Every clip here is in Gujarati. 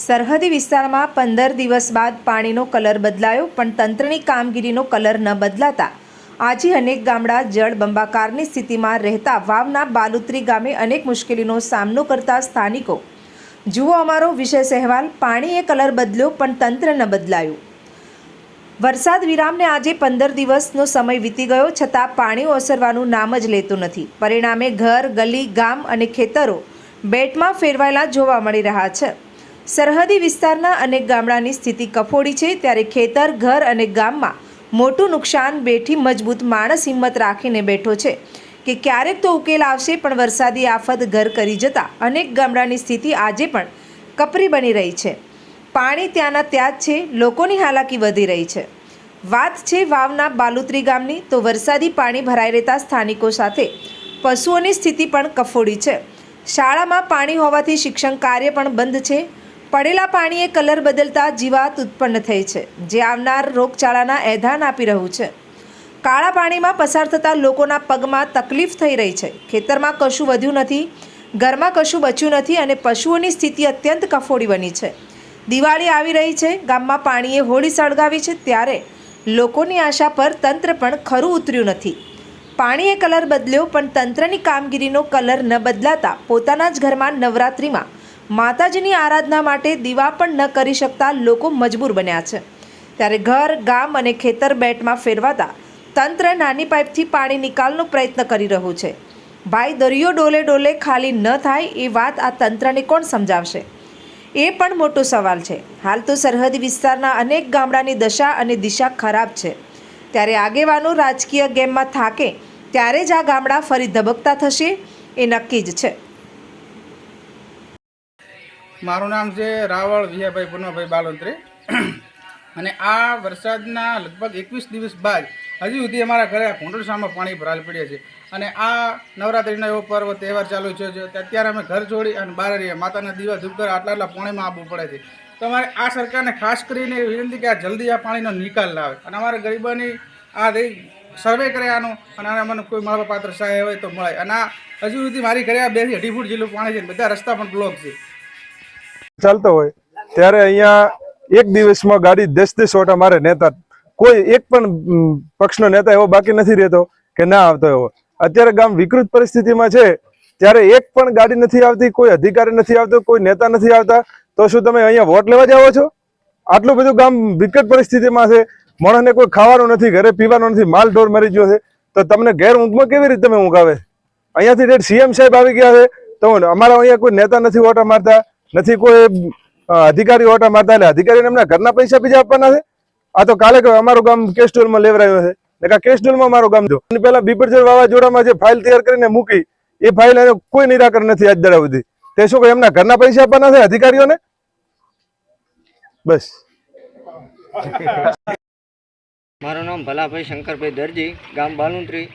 સરહદી વિસ્તારમાં પંદર દિવસ બાદ પાણીનો કલર બદલાયો, પણ તંત્રની કામગીરીનો કલર ન બદલાતા. આજે અનેક ગામડા જળ બંબાકારની સ્થિતિમાં રહેતા વાવના બાલુત્રી ગામે અનેક મુશ્કેલીનો સામનો કરતા સ્થાનિકો. જુઓ અમારો વિશેષ અહેવાલ પાણીએ કલર બદલ્યો, પણ તંત્ર ન બદલાયું. વરસાદ વિરામને આજે પંદર દિવસનો સમય વીતી ગયો, છતાં પાણી ઓસરવાનું નામ જ લેતું નથી. પરિણામે ઘર, ગલી, ગામ અને ખેતરો બેટમાં ફેરવાયેલા જોવા મળી રહ્યા છે. સરહદી વિસ્તારના અનેક ગામડાની સ્થિતિ કફોડી છે ત્યારે ખેતર, ઘર અને ગામમાં મોટું નુકસાન બેઠી મજબૂત માણસ હિંમત રાખીને બેઠો છે કે ક્યારેક તો ઉકેલ આવશે, પણ વરસાદી આફત ઘર કરી જતા અનેક ગામડાની સ્થિતિ આજે પણ કપરી બની રહી છે. પાણી ત્યાંના ત્યાં જ છે, લોકોની હાલાકી વધી રહી છે. વાત છે વાવના બાલુત્રી ગામની, તો વરસાદી પાણી ભરાઈ રહેતા સ્થાનિકો સાથે પશુઓની સ્થિતિ પણ કફોડી છે. શાળામાં પાણી હોવાથી શિક્ષણ કાર્ય પણ બંધ છે પડેલા પાણીએ કલર બદલતા જીવાત ઉત્પન્ન થઈ છે, જે આવનાર રોગચાળાના એધાન આપી રહ્યું છે. કાળા પાણીમાં પસાર થતા લોકોના પગમાં તકલીફ થઈ રહી છે. ખેતરમાં કશું વધ્યું નથી, ઘરમાં કશું બચ્યું નથી અને પશુઓની સ્થિતિ અત્યંત કફોડી બની છે. દિવાળી આવી રહી છે, ગામમાં પાણીએ હોળી સળગાવી છે ત્યારે લોકોની આશા પર તંત્ર પણ ખરું ઉતર્યું નથી. પાણીએ કલર બદલ્યો, પણ તંત્રની કામગીરીનો કલર ન બદલાતા પોતાના જ ઘરમાં નવરાત્રિમાં માતાજીની આરાધના માટે દીવા પણ ન કરી શકતા લોકો મજબૂર બન્યા છે. ત્યારે ઘર, ગામ અને ખેતર બેટમાં ફેરવાતા તંત્ર નાની પાઇપથી પાણી નિકાલનો પ્રયત્ન કરી રહ્યું છે. ભાઈ દરિયો ડોલે ડોલે ખાલી ન થાય એ વાત આ તંત્રને કોણ સમજાવશે? એ પણ મોટો સવાલ છે. હાલ તો સરહદી વિસ્તારના અનેક ગામડાની દશા અને દિશા ખરાબ છે. ત્યારે આગેવાનો રાજકીય ગેમમાં થાકે ત્યારે જ આ ગામડા ફરી ધબકતા થશે એ નક્કી જ છે. મારું નામ છે રાવળ વિયાભાઈ પૂર્ણભાઈ બાલોત્રે. અને આ વરસાદના લગભગ એકવીસ દિવસ બાદ હજી સુધી અમારા ઘરે ઘૂંટણસામાં પાણી ભરાલ પડ્યા છે. અને આ નવરાત્રિનો એવો પર્વ, તહેવાર ચાલુ છે. અત્યારે અમે ઘર છોડી અને બહાર રહીએ. માતાના દીવા ધૂપ કરે આટલા આટલા પાણીમાં આવવું પડે છે. તમારે આ સરકારને ખાસ કરીને વિનંતી કે આ જલ્દી આ પાણીનો નિકાલ લાવે અને અમારા ગરીબોની આ સર્વે કરે આનો. અને આને મને કોઈ મળવા પાત્ર સહાય હોય તો મળે. અને આ હજુ સુધી મારી ઘરે આ બેથી અઢી ફૂટ જેટલું પાણી છે બધા રસ્તા પણ બ્લોક છે. ચાલતો હોય, ત્યારે અહીંયા એક દિવસમાં ગાડી દસ દસ ઓટા મારે નેતા, કોઈ એક પણ પક્ષનો નેતા એવો બાકી નથી રહેતો કે ના આવતો એવો. અત્યારે ગામ વિકૃત પરિસ્થિતિમાં છે, ત્યારે એક પણ ગાડી નથી આવતી, કોઈ અધિકારી નથી આવતો, કોઈ નેતા નથી આવતા, તો શું તમે અહીંયા વોટ લેવા જાઓ છો? આટલું બધું ગામ વિકટ પરિસ્થિતિમાં છે માણસને કોઈ ખાવાનું નથી, ઘરે પીવાનું નથી, માલ ઢોર મરી ગયો છે, તો તમને ઘેર ઊંઘમાં કેવી રીતે તમે ઊંઘ આવે અહીંયાથી ડેટ સીએમ સાહેબ આવી ગયા છે, તો અમારા અહીંયા કોઈ નેતા નથી વોટા મારતા નથી કોઈ અધિકારી ઓટા મારતા, એટલે અધિકારીને એમના ઘરના પૈસા બીજા આપવાના છે? આ તો કાલે અમારું ગામ કેસ્ટોલમાં લેવરાયું છે એટલે કેસ્ટોલમાં મારું ગામ જો પેલા બીપરજર વાવાઝોડામાં જે ફાઇલ તૈયાર કરીને મૂકી, એ ફાઇલ એનો કોઈ નિરાકરણ નથી આજ દડા સુધી. તે શું કોઈ એમના ઘરના પૈસા આપવાના છે અધિકારીઓને? બસ. મારું નામ ભલાભાઈ શંકરભાઈ દરજી, ગામ બાલુંત્રી.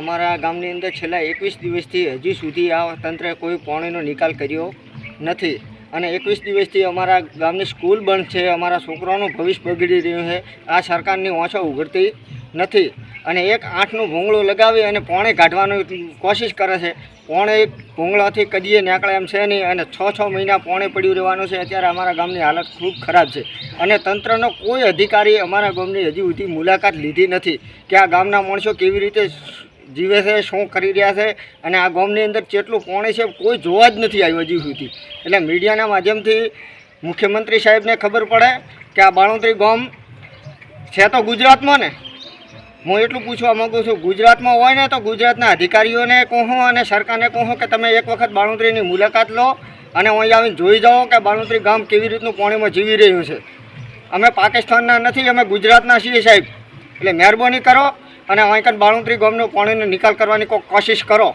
અમારા ગામની અંદર છેલ્લા એકવીસ દિવસથી હજી સુધી આ તંત્રે કોઈ પાણીનો નિકાલ કર્યો નથી. અને એકવીસ દિવસથી અમારા ગામની સ્કૂલ બંધ છે, અમારા છોકરાઓનું ભવિષ્ય બગડી રહ્યું છે, આ સરકારની ઓછો ઉઘડતી નથી. અને એક આઠનું ભૂંગળું લગાવી અને પોણે કાઢવાની કોશિશ કરે છે. પોણે ભૂંગળાથી કદીએ નીકળે એમ છે નહીં અને છ છ મહિના પોણે પડ્યું રહેવાનું છે, અત્યારે અમારા ગામની હાલત ખૂબ ખરાબ છે. અને તંત્રનો કોઈ અધિકારી અમારા ગામની હજી સુધી મુલાકાત લીધી નથી કે આ ગામના માણસો કેવી રીતે જીવે છે, શું કરી રહ્યા છે અને આ ગામની અંદર કેટલું પાણી છે, કોઈ જોવા જ નથી આવ્યું હજી સુધી. એટલે મીડિયાના માધ્યમથી મુખ્યમંત્રી સાહેબને ખબર પડે કે આ બાણોતરી ગામ છે તો ગુજરાતમાં ને? હું એટલું પૂછવા માગું છું, ગુજરાતમાં હોય ને તો ગુજરાતના અધિકારીઓને કહું અને સરકારને કહું કે તમે એક વખત બાણોતરીની મુલાકાત લો અને અહીં આવીને જોઈ જાઓ કે બાણોતરી ગામ કેવી રીતનું પાણીમાં જીવી રહ્યું છે. અમે પાકિસ્તાનના નથી, અમે ગુજરાતના છીએ સાહેબ. એટલે મહેરબાની કરો અને અહીં બાળુંત્રી ગામનો પાણીનો નિકાલ કરવાની કોઈ કોશિશ કરો.